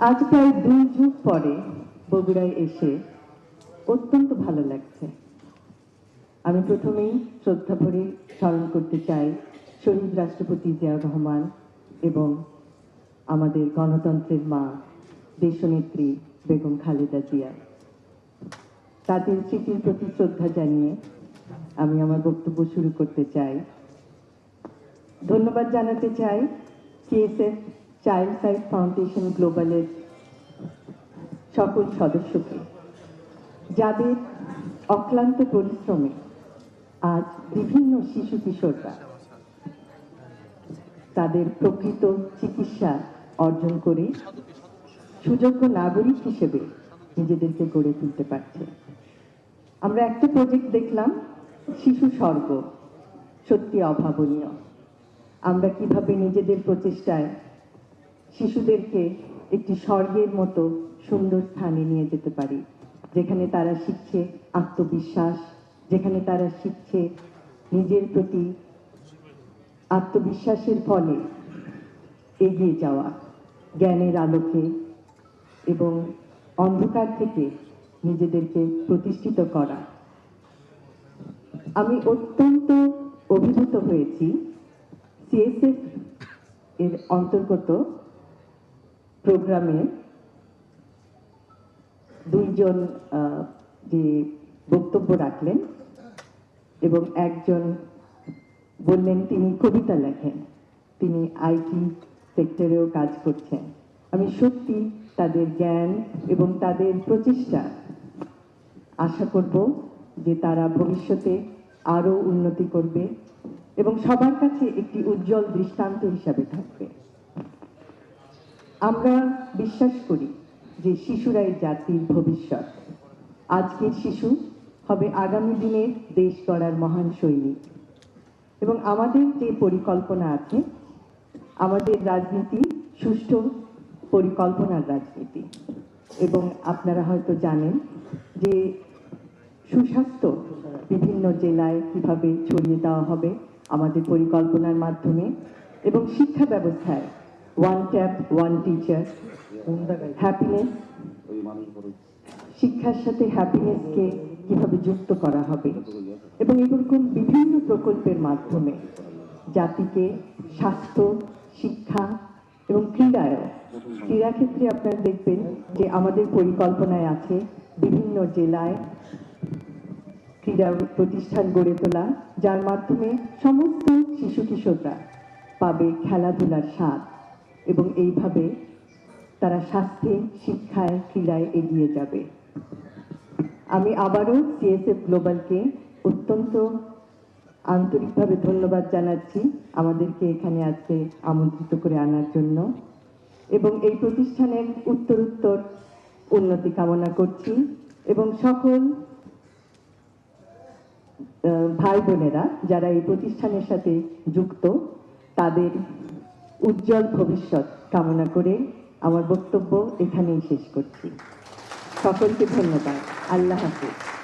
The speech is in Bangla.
আজ প্রায় দুই যুগ পরে বগুড়ায় এসে অত্যন্ত ভালো লাগছে। আমি প্রথমেই শ্রদ্ধা ভরে স্মরণ করতে চাই শহীদ রাষ্ট্রপতি জিয়া রহমান এবং আমাদের গণতন্ত্রের মা, দেশনেত্রী বেগম খালেদা জিয়া। তাদের স্মৃতির প্রতি শ্রদ্ধা জানিয়ে আমি আমার বক্তব্য শুরু করতে চাই। ধন্যবাদ জানাতে চাই কেএসএফ চাইল্ড সাইড ফাউন্ডেশন গ্লোবালের সকল সদস্যকে, যাদের অক্লান্ত পরিশ্রমে আজ বিভিন্ন শিশু কিশোররা তাদের প্রকৃত চিকিৎসা অর্জন করে সুযোগ্য নাগরিক হিসেবে নিজেদেরকে গড়ে তুলতে পারছে। আমরা একটা প্রজেক্ট দেখলাম, শিশু স্বর্গ। সত্যি অভাবনীয়। আমরা কীভাবে নিজেদের প্রচেষ্টায় শিশুদেরকে একটি স্বর্গের মতো সুন্দর স্থানে নিয়ে যেতে পারি, যেখানে তারা শিখছে আত্মবিশ্বাস, যেখানে তারা শিখছে নিজের প্রতি আত্মবিশ্বাসের ফলে এগিয়ে যাওয়া, জ্ঞানের আলোকে এবং অন্ধকার থেকে নিজেদেরকে প্রতিষ্ঠিত করা। আমি অত্যন্ত অভিভূত হয়েছি সিএসএফ এর অন্তর্গত প্রোগ্রামে দুইজন যে বক্তব্য রাখলেন এবং একজন বললেন, তিনি কবিতা লেখেন, তিনি আইটি সেক্টরেও কাজ করছেন। আমি সত্যি তাদের জ্ঞান এবং তাদের প্রচেষ্টা আশা করব যে তারা ভবিষ্যতে আরও উন্নতি করবে এবং সবার কাছে একটি উজ্জ্বল দৃষ্টান্ত হিসাবে থাকবে। আমরা বিশ্বাস করি যে শিশুরাই জাতির ভবিষ্যৎ। আজকের শিশু হবে আগামী দিনের দেশ গড়ার মহান সৈনিক। এবং আমাদের যে পরিকল্পনা আছে, আমাদের রাজনীতি সুষ্ঠু পরিকল্পনার রাজনীতি। এবং আপনারা হয়তো জানেন যে সুস্বাস্থ্য বিভিন্ন জেলায় কীভাবে ছড়িয়ে দেওয়া হবে আমাদের পরিকল্পনার মাধ্যমে এবং শিক্ষা ব্যবস্থায় one tap one teacher happiness শিক্ষার সাথে হ্যাপিনেসকে কীভাবে যুক্ত করা হবে? এবং এরকম বিভিন্ন প্রকল্পের মাধ্যমে? জাতিকে, স্বাস্থ্য, শিক্ষা এবং ক্রীড়ায় ক্রীড়া ক্ষেত্রে আপনারা দেখবেন যে আমাদের পরিকল্পনায় আছে বিভিন্ন জেলায় ক্রীড়া প্রতিষ্ঠান গড়ে তোলা, যার মাধ্যমে সমস্ত শিশু কিশোররা পাবে খেলাধুলার স্বাদ। এবং এইভাবে তারা স্বাস্থ্যে শিক্ষায়, ক্রীড়ায় এগিয়ে যাবে। আমি আবারও সিএসএফ গ্লোবালকে অত্যন্ত আন্তরিকভাবে ধন্যবাদ জানাচ্ছি আমাদেরকে এখানে আজকে আমন্ত্রিত করে আনার জন্য। এবং এই প্রতিষ্ঠানের উত্তরোত্তর উন্নতি কামনা করছি এবং সকল ভাই বোনেরা যারা এই প্রতিষ্ঠানের সাথে যুক্ত, তাদের উজ্জ্বল ভবিষ্যৎ কামনা করে আমার বক্তব্য এখানেই শেষ করছি। সকলকে ধন্যবাদ। আল্লাহ হাফিজ।